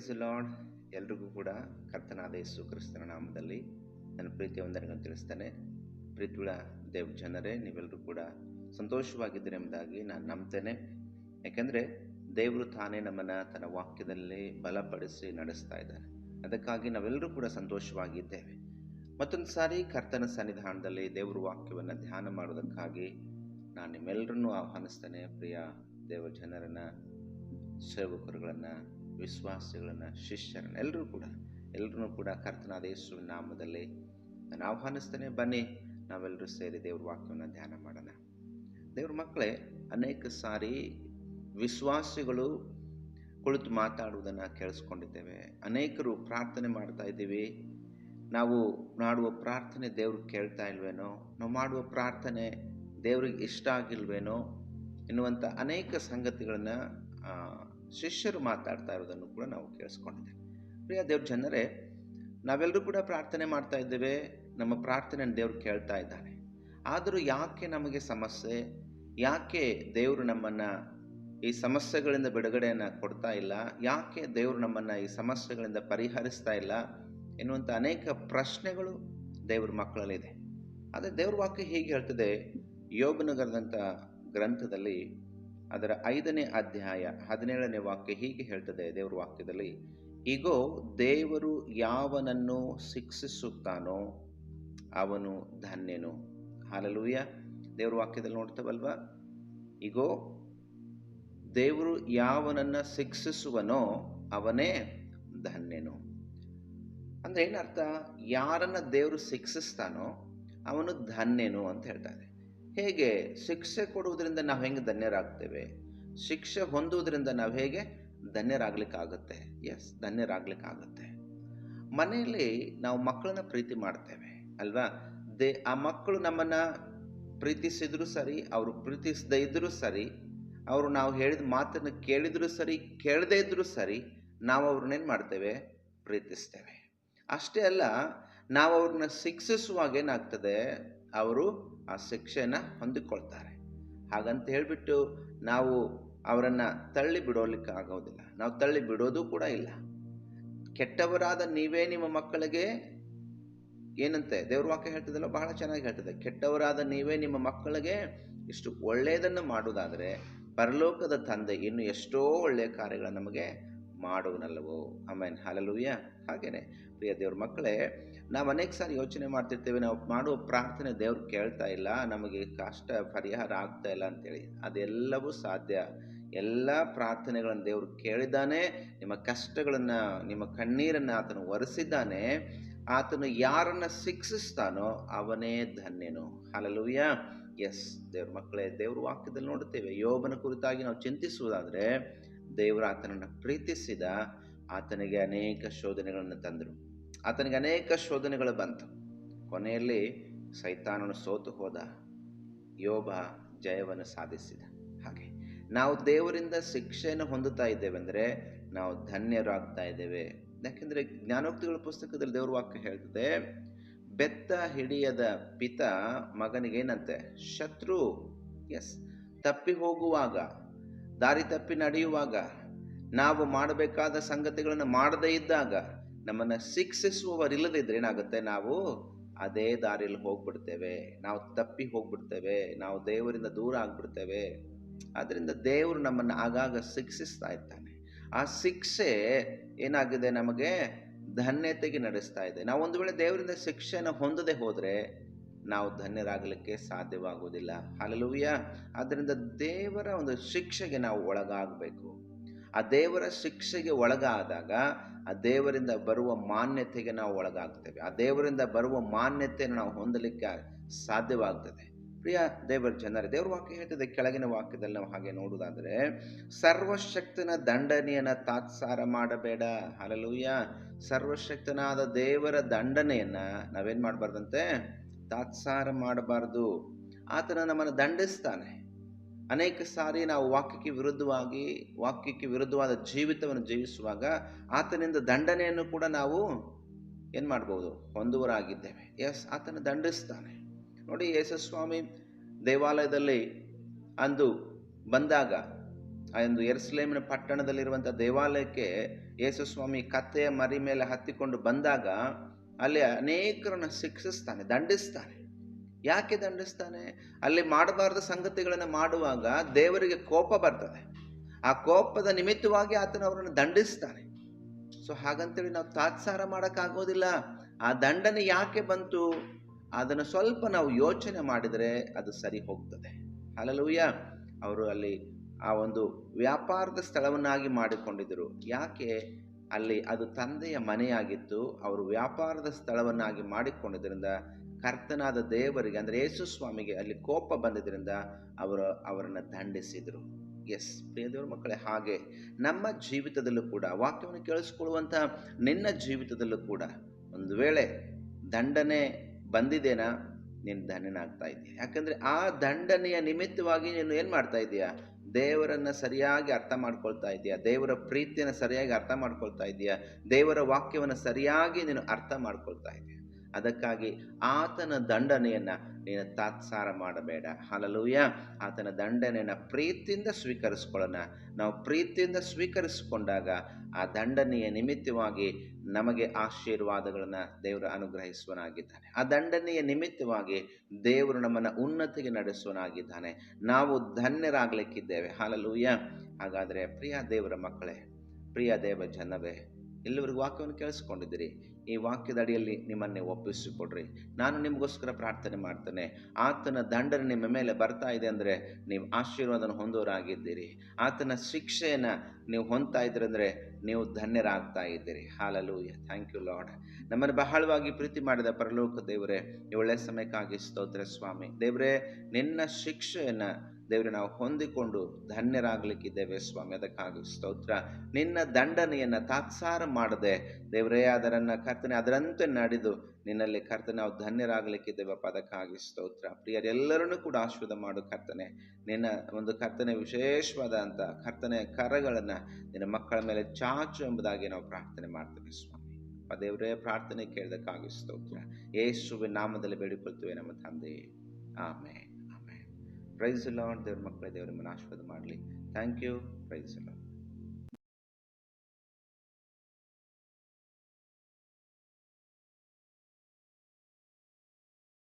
Price lord ಎಲ್ರಿಗೂ ಕೂಡ ಕರ್ತನಾದ ಯೇಸು ಕ್ರಿಸ್ತನ ನಾಮದಲ್ಲಿ ನನ್ನ ಪ್ರೀತಿಯ ವಂದನೆಗಳನ್ನು ತಿಳಿಸ್ತೇನೆ. ಪ್ರೀತಿಗಳ ದೇವ್ ಜನರೇ ನೀವೆಲ್ಲರೂ ಕೂಡ ಸಂತೋಷವಾಗಿದ್ದೀರಿ ಎಂಬುದಾಗಿ ನಾನು ನಂಬ್ತೇನೆ. ಯಾಕೆಂದರೆ ದೇವರು ತಾನೇ ನಮ್ಮನ್ನು ತನ್ನ ವಾಕ್ಯದಲ್ಲಿ ಬಲಪಡಿಸಿ ನಡೆಸ್ತಾ ಇದ್ದಾರೆ. ಅದಕ್ಕಾಗಿ ನಾವೆಲ್ಲರೂ ಕೂಡ ಸಂತೋಷವಾಗಿದ್ದೇವೆ. ಮತ್ತೊಂದು ಸಾರಿ ಕರ್ತನ ಸನ್ನಿಧಾನದಲ್ಲಿ ದೇವರ ವಾಕ್ಯವನ್ನು ಧ್ಯಾನ ಮಾಡೋದಕ್ಕಾಗಿ ನಾನು ನಿಮ್ಮೆಲ್ಲರನ್ನೂ ಆಹ್ವಾನಿಸ್ತೇನೆ. ಪ್ರಿಯ ದೇವ ಜನರನ್ನು, ಸೇವಕರುಗಳನ್ನು ವಿಶ್ವಾಸಿಗಳನ್ನು, ಶಿಷ್ಯರನ್ನ ಎಲ್ಲರೂ ಕೂಡ ಎಲ್ಲರೂ ಕೂಡ ಕರ್ತನಾದ ಯೇಸುವಿನ ನಾಮದಲ್ಲಿ ನಾನು ಆಹ್ವಾನಿಸ್ತೇನೆ, ಬನ್ನಿ ನಾವೆಲ್ಲರೂ ಸೇರಿ ದೇವ್ರ ವಾಕ್ಯವನ್ನು ಧ್ಯಾನ ಮಾಡೋಣ. ದೇವ್ರ ಮಕ್ಕಳೇ, ಅನೇಕ ಸಾರಿ ವಿಶ್ವಾಸಿಗಳು ಕುಳಿತು ಮಾತಾಡುವುದನ್ನು ಕೇಳಿಸ್ಕೊಂಡಿದ್ದೇವೆ. ಅನೇಕರು ಪ್ರಾರ್ಥನೆ ಮಾಡ್ತಾ ಇದ್ದೀವಿ. ನಾವು ಮಾಡುವ ಪ್ರಾರ್ಥನೆ ದೇವ್ರಿಗೆ ಕೇಳ್ತಾ ಇಲ್ವೇನೋ, ನಾವು ಮಾಡುವ ಪ್ರಾರ್ಥನೆ ದೇವ್ರಿಗೆ ಇಷ್ಟ ಆಗಿಲ್ವೇನೋ ಎನ್ನುವಂಥ ಅನೇಕ ಸಂಗತಿಗಳನ್ನು ಶಿಷ್ಯರು ಮಾತಾಡ್ತಾ ಇರೋದನ್ನು ಕೂಡ ನಾವು ಕೇಳಿಸ್ಕೊಂಡಿದ್ದೇವೆ. ಪ್ರಿಯ ದೇವ್ರ ಜನರೇ, ನಾವೆಲ್ಲರೂ ಕೂಡ ಪ್ರಾರ್ಥನೆ ಮಾಡ್ತಾ ಇದ್ದೇವೆ. ನಮ್ಮ ಪ್ರಾರ್ಥನೆ ದೇವ್ರು ಕೇಳ್ತಾ ಇದ್ದಾನೆ. ಆದರೂ ಯಾಕೆ ನಮಗೆ ಸಮಸ್ಯೆ? ಯಾಕೆ ದೇವರು ನಮ್ಮನ್ನು ಈ ಸಮಸ್ಯೆಗಳಿಂದ ಬಿಡುಗಡೆಯನ್ನು ಕೊಡ್ತಾ ಇಲ್ಲ? ಯಾಕೆ ದೇವರು ನಮ್ಮನ್ನು ಈ ಸಮಸ್ಯೆಗಳಿಂದ ಪರಿಹರಿಸ್ತಾ ಇಲ್ಲ? ಎನ್ನುವಂಥ ಅನೇಕ ಪ್ರಶ್ನೆಗಳು ದೇವ್ರ ಮಕ್ಕಳಲ್ಲಿದೆ. ಆದರೆ ದೇವ್ರ ವಾಕ್ಯ ಹೀಗೆ ಹೇಳ್ತದೆ? ಯೋಗನಗರದಂಥ ಗ್ರಂಥದಲ್ಲಿ ಅದರ ಐದನೇ ಅಧ್ಯಾಯ ಹದಿನೇಳನೇ ವಾಕ್ಯ ಹೀಗೆ ಹೇಳ್ತದೆ ದೇವರ ವಾಕ್ಯದಲ್ಲಿ ಈಗೋ ದೇವರು ಯಾವನನ್ನು ಶಿಕ್ಷಿಸುತ್ತಾನೋ ಅವನು ಧನ್ಯನು. ಹಾಲಲೂಯ, ದೇವ್ರ ವಾಕ್ಯದಲ್ಲಿ ನೋಡ್ತವಲ್ವಾ? ಈಗೋ ದೇವರು ಯಾವನನ್ನು ಶಿಕ್ಷಿಸುವನೋ ಅವನೇ ಧನ್ಯನು. ಅಂದರೆ ಏನರ್ಥ? ಯಾರನ್ನ ದೇವರು ಶಿಕ್ಷಿಸ್ತಾನೋ ಅವನು ಧನ್ಯನು ಅಂತ ಹೇಳ್ತಾರೆ ಹೇಗೆ ಶಿಕ್ಷೆ ಕೊಡುವುದರಿಂದ ನಾವು ಹೆಂಗೆ ಧನ್ಯರಾಗ್ತೇವೆ? ಶಿಕ್ಷೆ ಹೊಂದುವುದರಿಂದ ನಾವು ಹೇಗೆ ಧನ್ಯರಾಗ್ಲಿಕ್ಕಾಗುತ್ತೆ? ಎಸ್ ಧನ್ಯರಾಗ್ಲಿಕ್ಕಾಗುತ್ತೆ. ಮನೆಯಲ್ಲಿ ನಾವು ಮಕ್ಕಳನ್ನ ಪ್ರೀತಿ ಮಾಡ್ತೇವೆ, ಅಲ್ವಾ? ದೇ, ಆ ಮಕ್ಕಳು ನಮ್ಮನ್ನು ಪ್ರೀತಿಸಿದ್ರು ಸರಿ, ಅವರು ಪ್ರೀತಿಸದೇ ಇದ್ದರೂ ಸರಿ, ಅವರು ನಾವು ಹೇಳಿದ ಮಾತನ್ನು ಕೇಳಿದರೂ ಸರಿ, ಕೇಳದೇ ಇದ್ದರೂ ಸರಿ, ನಾವು ಅವ್ರನ್ನೇನು ಮಾಡ್ತೇವೆ? ಪ್ರೀತಿಸ್ತೇವೆ. ಅಷ್ಟೇ ಅಲ್ಲ, ನಾವು ಅವ್ರನ್ನ ಶಿಕ್ಷಿಸುವಾಗ ಏನಾಗ್ತದೆ? ಅವರು ಆ ಶಿಕ್ಷೆಯನ್ನು ಹೊಂದಿಕೊಳ್ತಾರೆ. ಹಾಗಂತ ಹೇಳಿಬಿಟ್ಟು ನಾವು ಅವರನ್ನು ತಳ್ಳಿ ಬಿಡೋಲಿಕ್ಕೆ ಆಗೋದಿಲ್ಲ. ನಾವು ತಳ್ಳಿ ಬಿಡೋದು ಕೂಡ ಇಲ್ಲ. ಕೆಟ್ಟವರಾದ ನೀವೇ ನಿಮ್ಮ ಮಕ್ಕಳಿಗೆ ಏನಂತೆ ದೇವ್ರ ವಾಕ್ಯ ಹೇಳ್ತದಲ್ಲ ಬಹಳ ಚೆನ್ನಾಗಿ ಹೇಳ್ತದೆ ಕೆಟ್ಟವರಾದ ನೀವೇ ನಿಮ್ಮ ಮಕ್ಕಳಿಗೆ ಇಷ್ಟು ಒಳ್ಳೆಯದನ್ನು ಮಾಡುವುದಾದರೆ ಪರಲೋಕದ ತಂದೆ ಇನ್ನು ಎಷ್ಟೋ ಒಳ್ಳೆಯ ಕಾರ್ಯಗಳನ್ನು ನಮಗೆ ಮಾಡುವನಲ್ಲವೋ. ಆಮೇಲೆ ಹಾಲಲುಯ್ಯ ಹಾಗೇನೆ. ಪ್ರಿಯ ದೇವ್ರ ಮಕ್ಕಳೇ ನಾವು ಅನೇಕ ಸಾರಿ ಯೋಚನೆ ಮಾಡ್ತಿರ್ತೇವೆ, ನಾವು ಮಾಡುವ ಪ್ರಾರ್ಥನೆ ದೇವ್ರು ಕೇಳ್ತಾ ಇಲ್ಲ, ನಮಗೆ ಕಷ್ಟ ಪರಿಹಾರ ಆಗ್ತಾ ಇಲ್ಲ ಅಂತೇಳಿ. ಅದೆಲ್ಲವೂ ಸಾಧ್ಯ. ಎಲ್ಲ ಪ್ರಾರ್ಥನೆಗಳನ್ನು ದೇವರು ಕೇಳಿದ್ದಾನೆ ನಿಮ್ಮ ಕಷ್ಟಗಳನ್ನು, ನಿಮ್ಮ ಕಣ್ಣೀರನ್ನು ಆತನು ಒರೆಸಿದ್ದಾನೆ, ಆತನು ಯಾರನ್ನು ಶಿಕ್ಷಿಸ್ತಾನೋ ಅವನೇ ಧನ್ಯನು. ಹಾಲಲುಯ್ಯ ಎಸ್, ದೇವ್ರ ಮಕ್ಕಳೇ, ದೇವ್ರ ವಾಕ್ಯದಲ್ಲಿ ನೋಡುತ್ತೇವೆ. ಯೋಬನ ಕುರಿತಾಗಿ ನಾವು ಚಿಂತಿಸುವುದಾದರೆ, ದೇವರು ಆತನನ್ನು ಪ್ರೀತಿಸಿದ, ಆತನಿಗೆ ಅನೇಕ ಶೋಧನೆಗಳನ್ನು ತಂದರು. ಆತನಿಗೆ ಅನೇಕ ಶೋಧನೆಗಳು ಬಂತು. ಕೊನೆಯಲ್ಲಿ ಸೈತಾನನು ಸೋತು ಹೋದ. ಯೋಬ ಜಯವನ್ನು ಸಾಧಿಸಿದ. ಹಾಗೆ ನಾವು ದೇವರಿಂದ ಶಿಕ್ಷೆಯನ್ನು ಹೊಂದುತ್ತಾ ಇದ್ದೇವೆ ಅಂದರೆ ನಾವು ಧನ್ಯರಾಗ್ತಾ ಇದ್ದೇವೆ. ಯಾಕೆಂದರೆ ಜ್ಞಾನೋಕ್ತಿಗಳ ಪುಸ್ತಕದಲ್ಲಿ ದೇವ್ರ ವಾಕ್ಯ ಹೇಳ್ತದೆ, ಬೆತ್ತ ಹಿಡಿಯದ ಪಿತ ಮಗನಿಗೇನಂತೆ? ಶತ್ರು? ಎಸ್ ತಪ್ಪಿ ಹೋಗುವಾಗ, ದಾರಿ ತಪ್ಪಿ ನಡೆಯುವಾಗ, ನಾವು ಮಾಡಬೇಕಾದ ಸಂಗತಿಗಳನ್ನು ಮಾಡದೇ ಇದ್ದಾಗ ನಮ್ಮನ್ನು ಶಿಕ್ಷಿಸುವವರಿಲ್ಲದಿದ್ದರೆ ಏನಾಗುತ್ತೆ? ನಾವು ಅದೇ ದಾರಿಯಲ್ಲಿ ಹೋಗ್ಬಿಡ್ತೇವೆ. ನಾವು ತಪ್ಪಿ ಹೋಗ್ಬಿಡ್ತೇವೆ. ನಾವು ದೇವರಿಂದ ದೂರ ಆಗ್ಬಿಡ್ತೇವೆ. ಅದರಿಂದ ದೇವರು ನಮ್ಮನ್ನು ಆಗಾಗ ಶಿಕ್ಷಿಸ್ತಾ ಇದ್ದಾನೆ ಆ ಶಿಕ್ಷೆ ಏನಾಗಿದೆ ನಮಗೆ? ಧನ್ಯತೆಗೆ ನಡೆಸ್ತಾ ಇದೆ. ನಾವು ಒಂದು ವೇಳೆ ದೇವರಿಂದ ಶಿಕ್ಷೆನ ಹೊಂದದೆ ಹೋದರೆ ನಾವು ಧನ್ಯರಾಗಲಿಕ್ಕೆ ಸಾಧ್ಯವಾಗುವುದಿಲ್ಲ. ಹಾಲಲುಯ್ಯ ಆದ್ದರಿಂದ ದೇವರ ಒಂದು ಶಿಕ್ಷೆಗೆ ನಾವು ಒಳಗಾಗಬೇಕು. ಆ ದೇವರ ಶಿಕ್ಷೆಗೆ ಒಳಗಾದಾಗ, ಆ ದೇವರಿಂದ ಬರುವ ಮಾನ್ಯತೆಗೆ ನಾವು ಒಳಗಾಗ್ತೇವೆ. ಆ ದೇವರಿಂದ ಬರುವ ಮಾನ್ಯತೆಯನ್ನು ನಾವು ಹೊಂದಲಿಕ್ಕೆ ಸಾಧ್ಯವಾಗ್ತದೆ. ಪ್ರಿಯ ದೇವರ ಜನರ, ದೇವರ ವಾಕ್ಯ ಹೇಳ್ತದೆ, ಕೆಳಗಿನ ವಾಕ್ಯದಲ್ಲಿ ನಾವು ಹಾಗೆ ನೋಡುವುದಾದರೆ, ಸರ್ವಶಕ್ತನ ದಂಡನೆಯನ್ನು ತಾತ್ಸಾರ ಮಾಡಬೇಡ. ಹಾಲಲೂಯ್ಯ ಸರ್ವಶಕ್ತನಾದ ದೇವರ ದಂಡನೆಯನ್ನು ನಾವೇನು ಮಾಡಬಾರ್ದಂತೆ? ತಾತ್ಸಾರ ಮಾಡಬಾರ್ದು. ಆತನ ನಮ್ಮನ್ನು ದಂಡಿಸ್ತಾನೆ. ಅನೇಕ ಸಾರಿ ನಾವು ವಾಕ್ಯಕ್ಕೆ ವಿರುದ್ಧವಾಗಿ, ವಾಕ್ಯಕ್ಕೆ ವಿರುದ್ಧವಾದ ಜೀವಿತವನ್ನು ಜೀವಿಸುವಾಗ ಆತನಿಂದ ದಂಡನೆಯನ್ನು ಕೂಡ ನಾವು ಏನು ಮಾಡ್ಬೋದು? ಹೊಂದುವರಾಗಿದ್ದೇವೆ. ಎಸ್ ಆತನ ದಂಡಿಸ್ತಾನೆ. ನೋಡಿ ಯೇಸಸ್ವಾಮಿ ದೇವಾಲಯದಲ್ಲಿ ಅಂದು ಬಂದಾಗ, ಆ ಒಂದು ಎರ್ಸ್ಲೇಮಿನ ಪಟ್ಟಣದಲ್ಲಿರುವಂಥ ದೇವಾಲಯಕ್ಕೆ ಯೇಸುಸ್ವಾಮಿ ಕತ್ತೆಯ ಮರಿ ಮೇಲೆ ಹತ್ತಿಕೊಂಡು ಬಂದಾಗ, ಅಲ್ಲಿ ಅನೇಕರನ್ನು ಶಿಕ್ಷಿಸ್ತಾನೆ, ದಂಡಿಸ್ತಾನೆ. ಯಾಕೆ ದಂಡಿಸ್ತಾನೆ ಅಲ್ಲಿ ಮಾಡಬಾರ್ದ ಸಂಗತಿಗಳನ್ನು ಮಾಡುವಾಗ ದೇವರಿಗೆ ಕೋಪ ಬರ್ತದೆ. ಆ ಕೋಪದ ನಿಮಿತ್ತವಾಗಿ ಆತನ ಅವರನ್ನು ದಂಡಿಸ್ತಾನೆ. ಸೊ ಹಾಗಂತೇಳಿ ನಾವು ತಾತ್ಸಾರ ಮಾಡೋಕ್ಕಾಗೋದಿಲ್ಲ. ಆ ದಂಡನೆ ಯಾಕೆ ಬಂತು? ಅದನ್ನು ಸ್ವಲ್ಪ ನಾವು ಯೋಚನೆ ಮಾಡಿದರೆ ಅದು ಸರಿ ಹೋಗ್ತದೆ. ಅಲ್ಲಲ್ಲೂಯ್ಯ ಅವರು ಅಲ್ಲಿ ಆ ಒಂದು ವ್ಯಾಪಾರದ ಸ್ಥಳವನ್ನಾಗಿ ಮಾಡಿಕೊಂಡಿದ್ದರು. ಯಾಕೆ? ಅಲ್ಲಿ ಅದು ತಂದೆಯ ಮನೆಯಾಗಿತ್ತು. ಅವರು ವ್ಯಾಪಾರದ ಸ್ಥಳವನ್ನಾಗಿ ಮಾಡಿಕೊಂಡಿದ್ದರಿಂದ ಕರ್ತನಾದ ದೇವರಿಗೆ, ಅಂದರೆ ಯೇಸು ಸ್ವಾಮಿಗೆ ಅಲ್ಲಿ ಕೋಪ ಬಂದಿದ್ದರಿಂದ ಅವರು ಅವರನ್ನು ದಂಡಿಸಿದರು. ಎಸ್ ಪ್ರಿಯ ದೇವರ ಮಕ್ಕಳೇ, ಹಾಗೆ ನಮ್ಮ ಜೀವಿತದಲ್ಲೂ ಕೂಡ, ವಾಕ್ಯವನ್ನು ಕೇಳಿಸ್ಕೊಳ್ಳುವಂಥ ನಿನ್ನ ಜೀವಿತದಲ್ಲೂ ಕೂಡ ಒಂದು ವೇಳೆ ದಂಡನೆ ಬಂದಿದೆನಾ, ನೀನು ಧನ್ಯನಾಗ್ತಾ ಇದೆಯಾ ಯಾಕಂದರೆ ಆ ದಂಡನೆಯ ನಿಮಿತ್ತವಾಗಿ ನೀನು ಏನು ಮಾಡ್ತಾ ಇದೆಯಾ ದೇವರನ್ನು ಸರಿಯಾಗಿ ಅರ್ಥ ಮಾಡ್ಕೊಳ್ತಾ ಇದೆಯಾ ದೇವರ ಪ್ರೀತಿಯನ್ನು ಸರಿಯಾಗಿ ಅರ್ಥ ಮಾಡ್ಕೊಳ್ತಾ ಇದೆಯಾ ದೇವರ ವಾಕ್ಯವನ್ನು ಸರಿಯಾಗಿ ನೀನು ಅರ್ಥ ಮಾಡ್ಕೊಳ್ತಾ ಇದೆಯಾ ಅದಕ್ಕಾಗಿ ಆತನ ದಂಡನೆಯನ್ನು ನೀನು ತಾತ್ಸಾರ ಮಾಡಬೇಡ. ಹಾಲಲೂಯ ಆತನ ದಂಡನೆಯನ್ನು ಪ್ರೀತಿಯಿಂದ ಸ್ವೀಕರಿಸ್ಕೊಳ್ಳೋಣ. ನಾವು ಪ್ರೀತಿಯಿಂದ ಸ್ವೀಕರಿಸಿಕೊಂಡಾಗ ಆ ದಂಡನೆಯ ನಿಮಿತ್ತವಾಗಿ ನಮಗೆ ಆಶೀರ್ವಾದಗಳನ್ನು ದೇವರು ಅನುಗ್ರಹಿಸುವನಾಗಿದ್ದಾನೆ. ಆ ದಂಡನೆಯ ನಿಮಿತ್ತವಾಗಿ ದೇವರು ನಮ್ಮನ್ನು ಉನ್ನತಿಗೆ ನಡೆಸುವನಾಗಿದ್ದಾನೆ. ನಾವು ಧನ್ಯರಾಗಲಿಕ್ಕಿದ್ದೇವೆ. ಹಾಲಲೂಯ ಹಾಗಾದರೆ ಪ್ರಿಯ ದೇವರ ಮಕ್ಕಳೇ, ಪ್ರಿಯ ದೇವ ಜನವೇ ವಾಕ್ಯವನ್ನು ಕೇಳಿಸ್ಕೊಂಡಿದ್ದೀರಿ? ಈ ವಾಕ್ಯದ ಅಡಿಯಲ್ಲಿ ನಿಮ್ಮನ್ನೇ ಒಪ್ಪಿಸಿಕೊಡ್ರಿ. ನಾನು ನಿಮಗೋಸ್ಕರ ಪ್ರಾರ್ಥನೆ ಮಾಡ್ತೇನೆ. ಆತನ ದಂಡನೆ ನಿಮ್ಮ ಮೇಲೆ ಬರ್ತಾ ಇದೆ ಅಂದರೆ ನೀವು ಆಶೀರ್ವಾದನ ಹೊಂದೋರಾಗಿದ್ದೀರಿ ಆತನ ಶಿಕ್ಷೆಯನ್ನು ನೀವು ಹೊಂದ್ತಾ ಇದ್ದೀರಿ ಅಂದರೆ ನೀವು ಧನ್ಯರಾಗ್ತಾ ಇದ್ದೀರಿ. ಹಾಲಲು ಥ್ಯಾಂಕ್ ಯು ಲಾರ್ಡ್ ನಮ್ಮನ್ನು ಬಹಳವಾಗಿ ಪ್ರೀತಿ ಮಾಡಿದ ಪರಲೋಕ ದೇವರೇ, ಈ ಒಳ್ಳೆ ಸಮಯಕ್ಕಾಗಿ ಸ್ತೋತ್ರ ಸ್ವಾಮಿ. ದೇವರೇ, ನಿನ್ನ ಶಿಕ್ಷೆಯನ್ನು ದೇವರೇ, ನಾವು ಹೊಂದಿಕೊಂಡು ಧನ್ಯರಾಗಲಿಕ್ಕಿದ್ದೇವೆ ಸ್ವಾಮಿ. ಅದಕ್ಕಾಗಿ ಸ್ತೋತ್ರ. ನಿನ್ನ ದಂಡನೆಯನ್ನು ತಾತ್ಸಾರ ಮಾಡದೆ ದೇವರೇ, ಅದರನ್ನು ಕರ್ತನೆ ಅದರಂತೆ ನಡೆದು ನಿನ್ನಲ್ಲಿ ಕರ್ತನೆ, ನಾವು ಧನ್ಯರಾಗಲಿಕ್ಕಿದ್ದೇವಪ್ಪ ಅದಕ್ಕಾಗಿ ಸ್ತೋತ್ರ. ಪ್ರಿಯರೆಲ್ಲರನ್ನೂ ಕೂಡ ಆಶೀರ್ವಾದ ಮಾಡು ಕರ್ತನೆ. ನಿನ್ನ ಒಂದು ಕರ್ತನೆ ವಿಶೇಷವಾದಂಥ ಕರ್ತನೆ ಕರಗಳನ್ನು ನಿನ್ನ ಮಕ್ಕಳ ಮೇಲೆ ಚಾಚು ಎಂಬುದಾಗಿ ನಾವು ಪ್ರಾರ್ಥನೆ ಮಾಡ್ತೇವೆ ಸ್ವಾಮಿ. ದೇವರೇ, ಪ್ರಾರ್ಥನೆ ಕೇಳದಕ್ಕಾಗಿ ಸ್ತೋತ್ರ. ಯೇಸುವಿನ ನಾಮದಲ್ಲಿ ಬೇಡಿಕೊಳ್ತೇವೆ ನಮ್ಮ ತಂದೆ. ಆಮೇ ಆಮೇ ಪ್ರೈಸ್ ಲಾರ್ಡ್ ದೇವ್ರ ಮಕ್ಕಳೇ ದೇವ್ರ ನಿಮ್ಮನ್ನು ಆಶೀರ್ವಾದ ಮಾಡಲಿ. Thank you price lord